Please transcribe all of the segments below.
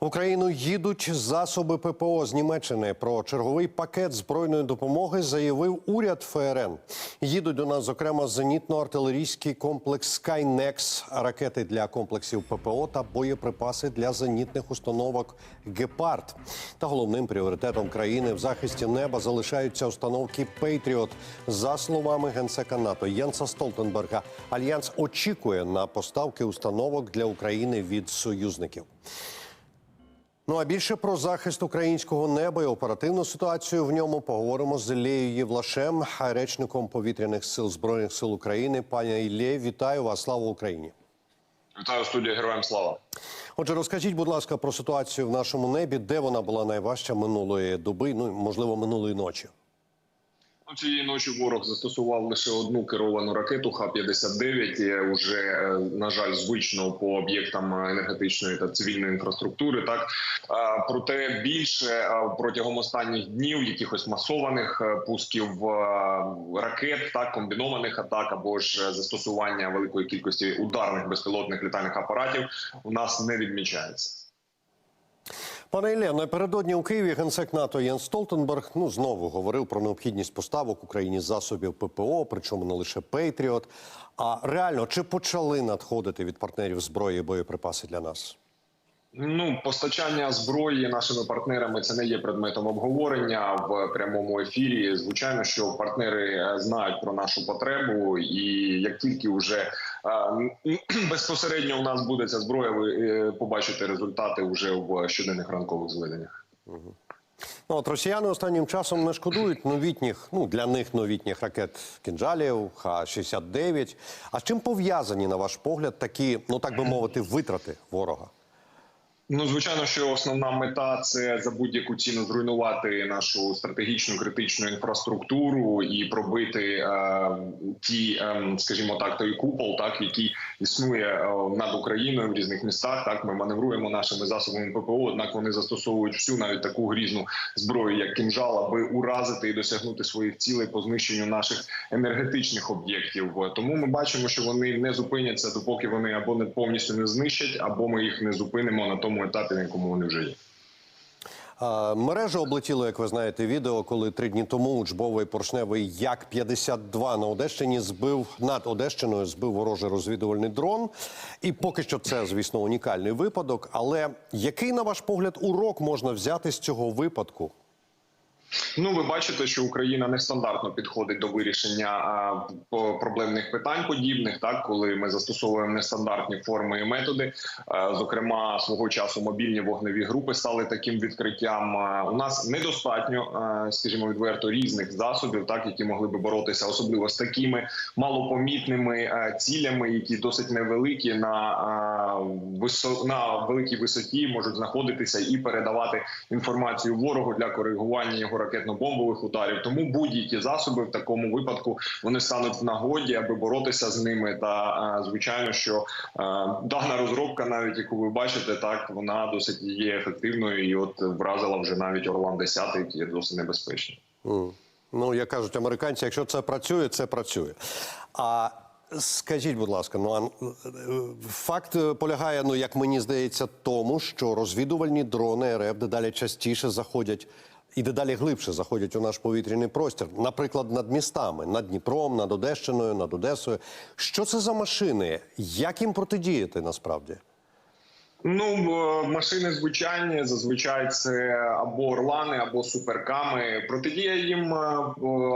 В Україну їдуть засоби ППО з Німеччини. Про черговий пакет збройної допомоги заявив уряд ФРН. Їдуть до нас, зокрема, зенітно-артилерійський комплекс Скайнекс, ракети для комплексів ППО та боєприпаси для зенітних установок Гепард. Та головним пріоритетом країни в захисті неба залишаються установки Пейтріот. За словами генсека НАТО Єнса Столтенберга, альянс очікує на поставки установок для України від союзників. Ну а більше про захист українського неба і оперативну ситуацію в ньому поговоримо з Іллею Євлашем, речником повітряних сил збройних сил України. Пані Іллє, вітаю вас! Слава Україні! Вітаю студія Героям Слава. Отже, розкажіть, будь ласка, про ситуацію в нашому небі, де вона була найважча минулої доби, ну можливо, минулої ночі. Ну, Цієї ночі ворог застосував лише одну керовану ракету Х-59. і Уже е, на жаль, звично по об'єктам енергетичної та цивільної інфраструктури. Так проте більше протягом останніх днів якихось масованих е, пусків е, ракет, так комбінованих атак або ж застосування великої кількості ударних безпілотних літальних апаратів у нас не відмічається. Пане Іллє, напередодні у Києві генсек НАТО Єн Столтенберг ну знову говорив про необхідність поставок Україні засобів ППО, причому не лише Пейтріот. А реально чи почали надходити від партнерів зброї і боєприпаси для нас? Ну, постачання зброї нашими партнерами це не є предметом обговорення в прямому ефірі. Звичайно, що партнери е, знають про нашу потребу, і як тільки вже безпосередньо у нас буде ця зброя, ви е, побачите результати вже в щоденних ранкових зведеннях. Ну, от росіяни останнім часом не шкодують новітніх, ну для них новітніх ракет кінжалів, Х-69. А з чим пов'язані, на ваш погляд, такі, ну так би мовити, витрати ворога? Ну, звичайно, що основна мета це за будь-яку ціну зруйнувати нашу стратегічну критичну інфраструктуру і пробити е, ті, е, скажімо так, той купол, так який існує е, над Україною в різних містах. Так ми маневруємо нашими засобами ППО. Однак вони застосовують всю навіть таку грізну зброю, як кінжал, аби уразити і досягнути своїх цілей по знищенню наших енергетичних об'єктів. Тому ми бачимо, що вони не зупиняться, допоки вони або не повністю не знищать, або ми їх не зупинимо на тому етапі, на якому вони вже є. Мережа облетіло, як ви знаєте, відео, коли три дні тому учбовий поршневий Як-52 на Одещині збив над Одещиною збив ворожий розвідувальний дрон. І поки що це, звісно, унікальний випадок. Але який, на ваш погляд, урок можна взяти з цього випадку? Ну, ви бачите, що Україна нестандартно підходить до вирішення проблемних питань подібних, так коли ми застосовуємо нестандартні форми і методи. Зокрема, свого часу мобільні вогневі групи стали таким відкриттям. У нас недостатньо, скажімо, відверто різних засобів, так які могли би боротися, особливо з такими малопомітними цілями, які досить невеликі на на великій висоті можуть знаходитися і передавати інформацію ворогу для коригування його ракетно-бомбових ударів. Тому будь-які засоби в такому випадку вони стануть в нагоді, аби боротися з ними. Та е, звичайно, що е, дана розробка, навіть яку ви бачите, так вона досить є ефективною, і от вразила вже навіть Орлан 10 який є досить небезпечний. М. Ну, як кажуть американці, якщо це працює, це працює. А скажіть, будь ласка, ну е, факт полягає, ну як мені здається, тому, що розвідувальні дрони РФ дедалі частіше заходять. І дедалі глибше заходять у наш повітряний простір, наприклад, над містами, над Дніпром, над Одещиною, над Одесою. Що це за машини? Як їм протидіяти насправді? Ну е, машини звичайні зазвичай це або орлани, або суперками. Протидія їм е,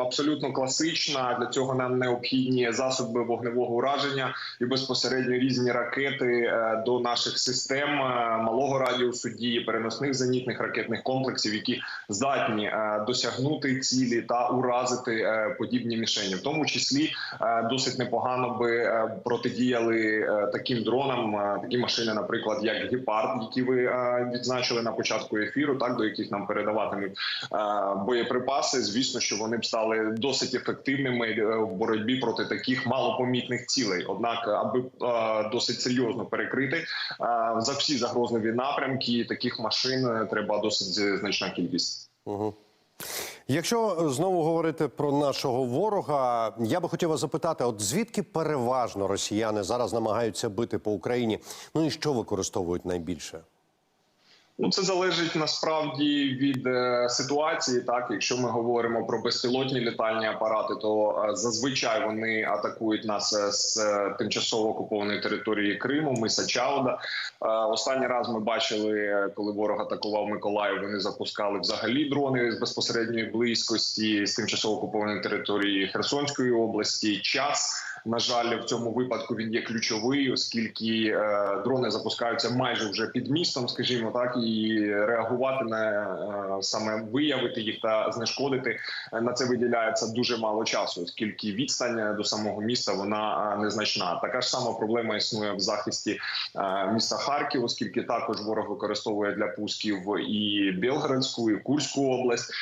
абсолютно класична. Для цього нам необхідні засоби вогневого ураження і безпосередньо різні ракети е, до наших систем е, малого радіусу дії, переносних зенітних ракетних комплексів, які здатні е, досягнути цілі та уразити е, подібні мішені, в тому числі е, досить непогано би е, протидіяли е, таким дронам, е, такі машини, наприклад, як гепард, які ви е, відзначили на початку ефіру, так до яких нам передаватимуть е, боєприпаси. Звісно, що вони б стали досить ефективними е, в боротьбі проти таких малопомітних цілей. Однак, аби досить серйозно перекрити за всі загрозливі напрямки, таких машин треба досить значна кількість. Угу. Якщо знову говорити про нашого ворога, я би хотів вас запитати: от звідки переважно росіяни зараз намагаються бити по Україні? Ну і що використовують найбільше? Ну, це залежить насправді від е, ситуації. Так, якщо ми говоримо про безпілотні літальні апарати, то е, зазвичай вони атакують нас е, з тимчасово окупованої території Криму, миса Чауда. Останній раз ми бачили, коли ворог атакував Миколаїв, вони запускали взагалі дрони з безпосередньої близькості з тимчасово окупованої території Херсонської області. Час на жаль, в цьому випадку він є ключовий, оскільки е, дрони запускаються майже вже під містом, скажімо так, і реагувати на е, саме виявити їх та знешкодити е, на це виділяється дуже мало часу, оскільки відстань до самого міста вона незначна. Така ж сама проблема існує в захисті міста Харків, оскільки також ворог використовує для пусків і Білградську, і Курську область.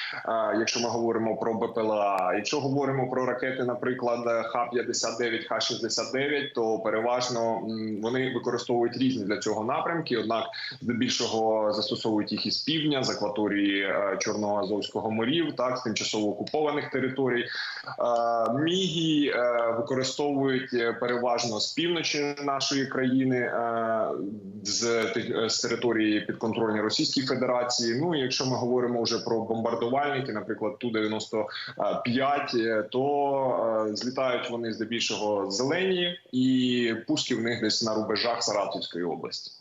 Якщо ми говоримо про БПЛА, якщо говоримо про ракети, наприклад, Х-59, Х-69, то переважно вони використовують різні для цього напрямки однак, здебільшого застосовують їх із півдня, з акваторії е, Чорного Азовського морів, так з тимчасово окупованих територій. Е, Мігі е, використовують переважно з півночі нашої країни, з, з території підконтрольної Російської Федерації. Ну якщо ми говоримо вже про бомбардувальники, наприклад, ту 95 е, то злітають вони здебільшого зелені, і пушки в них десь на рубежах Саратовської області.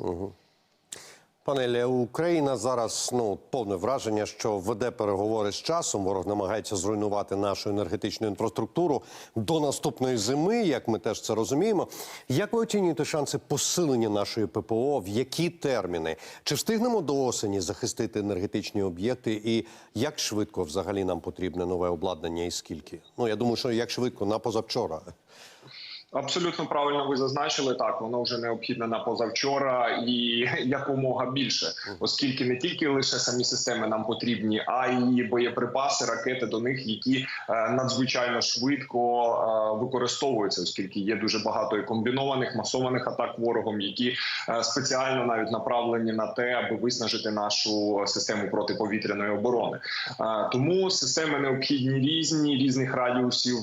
Пане Ілля, Україна зараз ну повне враження, що веде переговори з часом. Ворог намагається зруйнувати нашу енергетичну інфраструктуру до наступної зими. Як ми теж це розуміємо. Як ви оцінюєте шанси посилення нашої ППО? В які терміни? Чи встигнемо до осені захистити енергетичні об'єкти? І як швидко взагалі нам потрібне нове обладнання і скільки? Ну я думаю, що як швидко на позавчора. Абсолютно правильно ви зазначили так. Воно вже необхідне на позавчора і якомога більше, оскільки не тільки лише самі системи нам потрібні, а й боєприпаси, ракети до них, які е, надзвичайно швидко е, використовуються, оскільки є дуже багато і комбінованих масованих атак ворогом, які е, спеціально навіть направлені на те, аби виснажити нашу систему протиповітряної оборони. Тому системи необхідні різні різних радіусів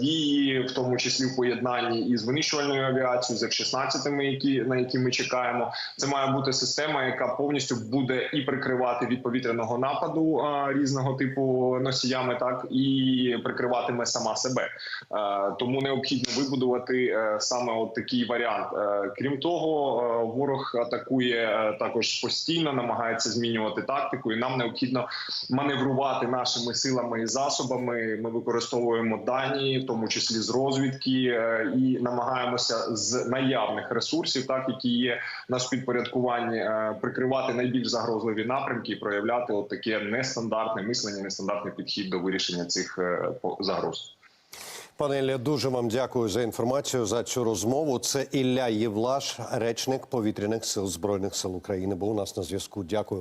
дії, в тому числі в поєднанні із винищувальною авіацією, з F-16, які на які ми чекаємо. Це має бути система, яка повністю буде і прикривати від повітряного нападу різного типу носіями, так і прикриватиме сама себе. Е, Тому необхідно вибудувати е, саме от такий варіант. Е, Крім того, ворог атакує також постійно, намагається змінювати тактику, і нам необхідно маневрувати нашими силами і засобами. Ми використовуємо дані, в тому числі з розвідки, і намагаємося з наявних ресурсів, так які є на підпорядкуванні, е, прикривати найбільш загрозливі напрямки і проявляти от таке нестандартне мислення, нестандартний підхід до вирішення цих е, загроз. Пане Ілля, дуже вам дякую за інформацію за цю розмову. Це Ілля Євлаш, речник повітряних сил збройних сил України. Був у нас на зв'язку. Дякую.